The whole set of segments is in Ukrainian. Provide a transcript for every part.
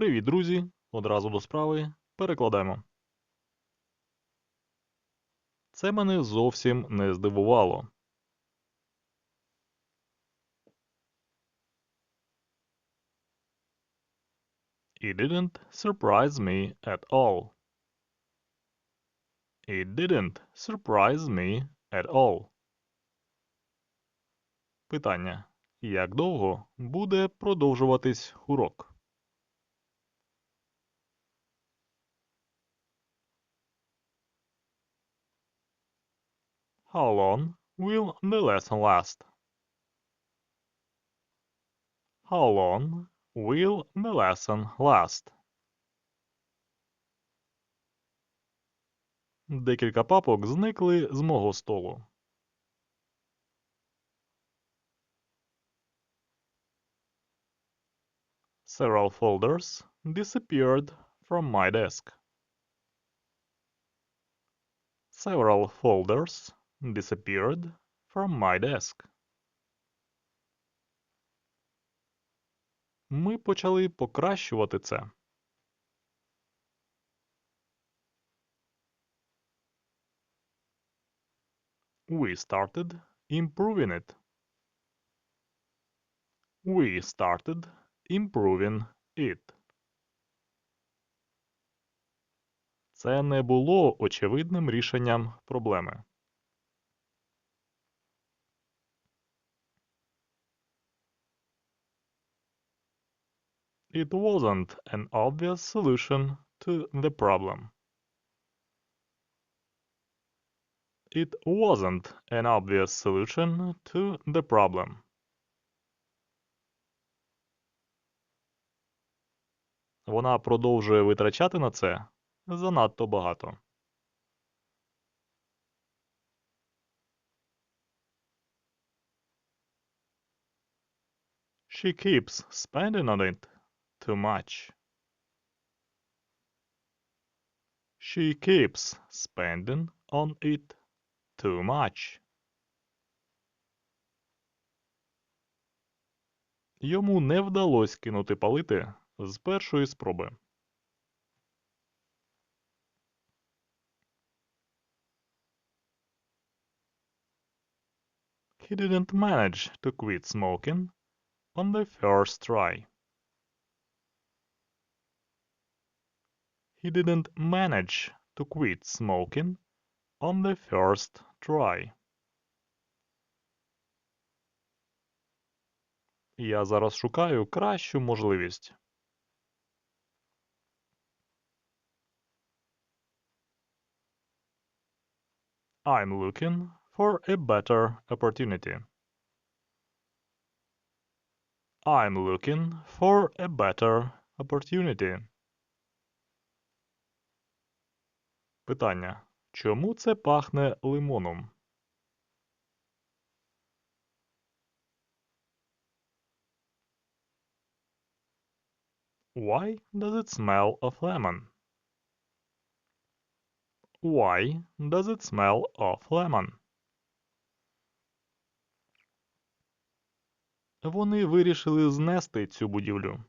Привіт, друзі! Одразу до справи. Перекладаємо. Це мене зовсім не здивувало. It didn't surprise me at all. It didn't surprise me at all. Питання. Як довго буде продовжуватись урок? How long will the lesson last? How long will the lesson last? Декілька папок зникли з мого столу. Several folders disappeared from my desk. Several folders disappeared from my desk. Ми почали покращувати це. We started improving it. We started improving it. Це не було очевидним рішенням проблеми. It wasn't an obvious solution to the problem. It wasn't an obvious solution to the problem. Вона продовжує витрачати на це занадто багато. She keeps spending on it too much. She keeps spending on it too much. Йому не вдалося кинути палити з першої спроби. He didn't manage to quit smoking on the first try. He didn't manage to quit smoking on the first try. Я зараз шукаю кращу можливість. I'm looking for a better opportunity. I'm looking for a better opportunity. Питання. Чому це пахне лимоном? Why does it smell of lemon? Why does it smell of lemon? Вони вирішили знести цю будівлю.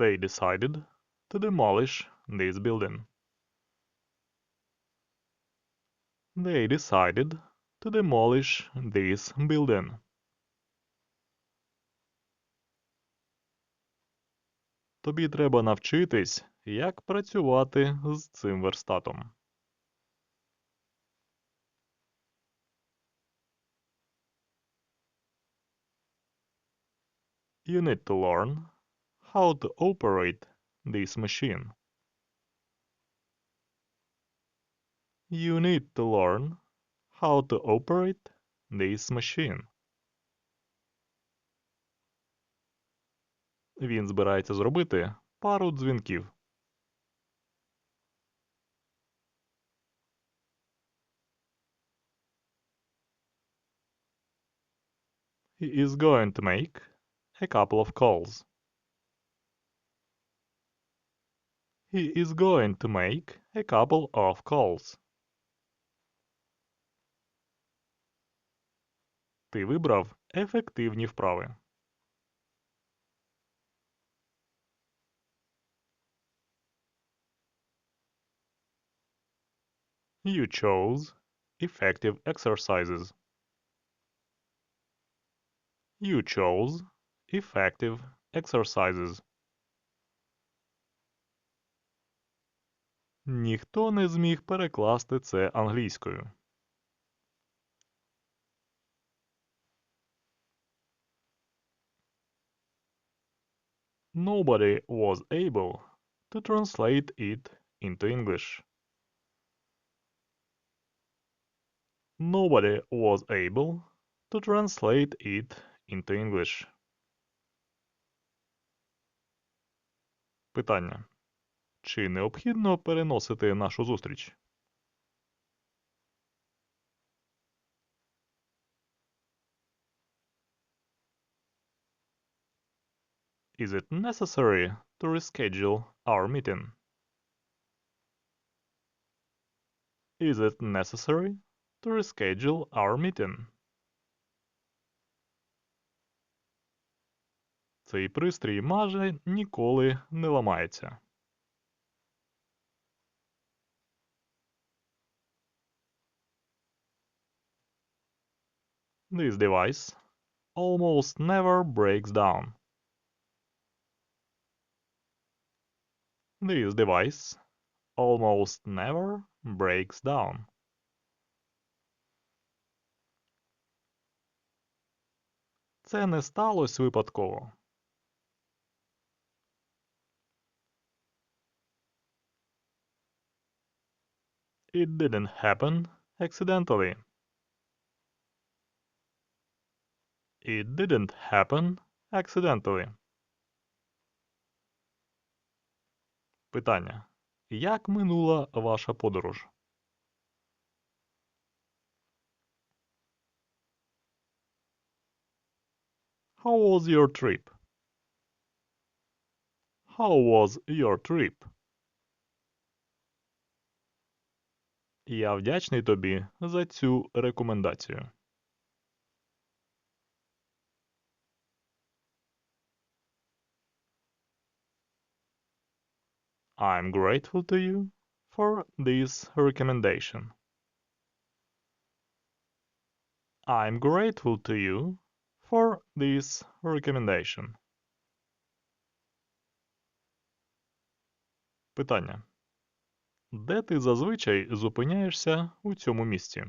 They decided to demolish this building. They decided to demolish this building. Тобі треба навчитись, як працювати з цим верстатом. You need to learn how to operate this machine. You need to learn how to operate this machine. Він збирається зробити пару дзвінків. He is going to make a couple of calls. He is going to make a couple of calls. Ти вибрав ефективні вправи. You chose effective exercises. You chose effective exercises. Ніхто не зміг перекласти це англійською. Nobody was able to translate it into English. Nobody was able to translate it into English. Питання. Чи необхідно переносити нашу зустріч? Is it necessary to reschedule our meeting? Is it necessary to reschedule our meeting? Цей пристрій майже ніколи не ламається. This device almost never breaks down. This device almost never breaks down. Це не сталося випадково. It didn't happen accidentally. It didn't happen accidentally. Питання. Як минула ваша подорож? How was your trip? How was your trip? Я вдячний тобі за цю рекомендацію. I'm grateful to you for this recommendation. I'm grateful to you for this recommendation. Питання. Де ти зазвичай зупиняєшся у цьому місці?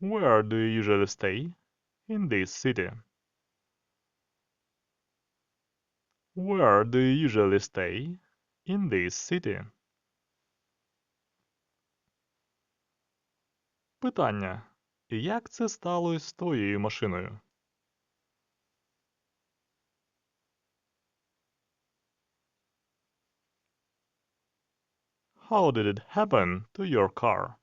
Where do you usually stay in this city? Where do you usually stay in this city? Питання. Як це сталося з твоєю машиною? How did it happen to your car?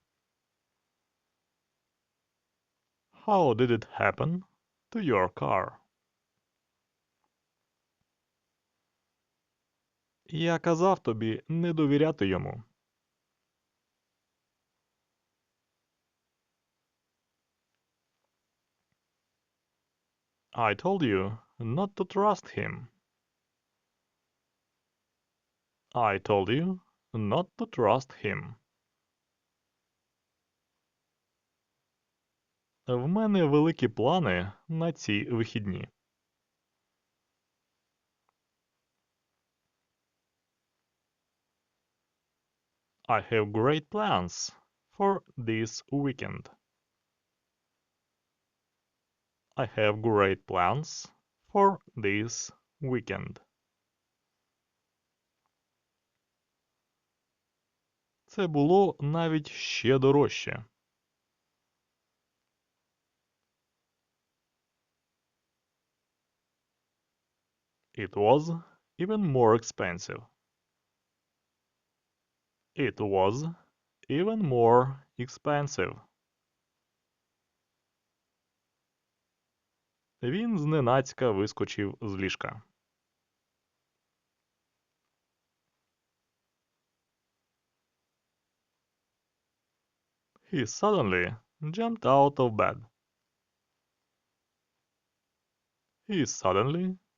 How did it happen to your car? Я казав тобі не довіряти йому. I told you not to trust him. I told you not to trust him. В мене великі плани на ці вихідні. I have great plans for this weekend. I have great plans for this weekend. Це було навіть ще дорожче. It was even more expensive. It was even more expensive. Він зненацька вискочив з ліжка. He suddenly jumped out of bed. He suddenly